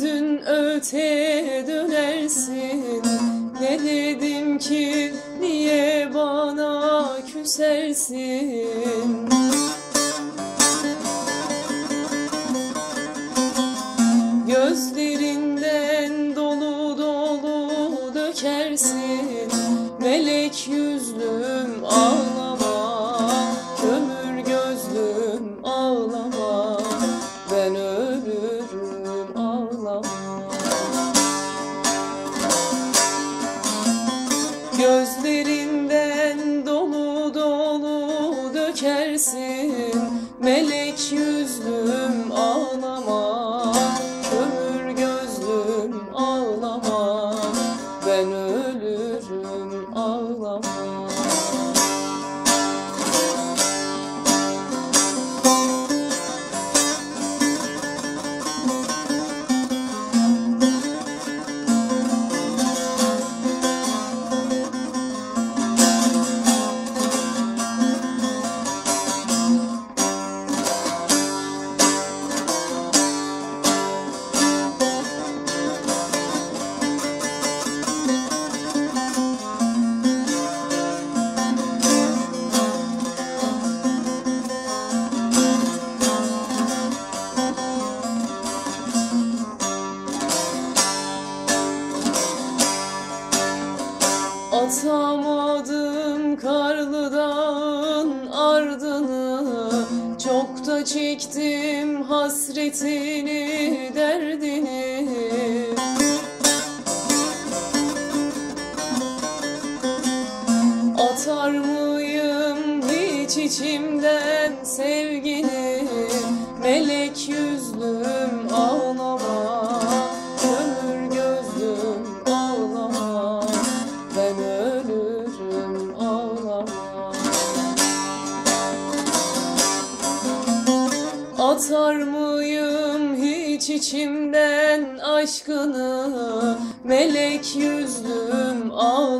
gurbete dönersin. Ne dedim ki niye bana küsersin? Gözlerinden dolu dolu dökersin. Melek yüzlüm ağlama dolu dökersin Melek yüzlüm ağlama Kömür gözlüm ağlama. Ben ölürüm ağlama Atamadım karlı dağın ardını Çok da çektim hasretini derdini. Atar mıyım hiç içimden sevgini? Melek yüzlüm ağlama Atar mıyım hiç içimden aşkını? Melek yüzlüm ağlama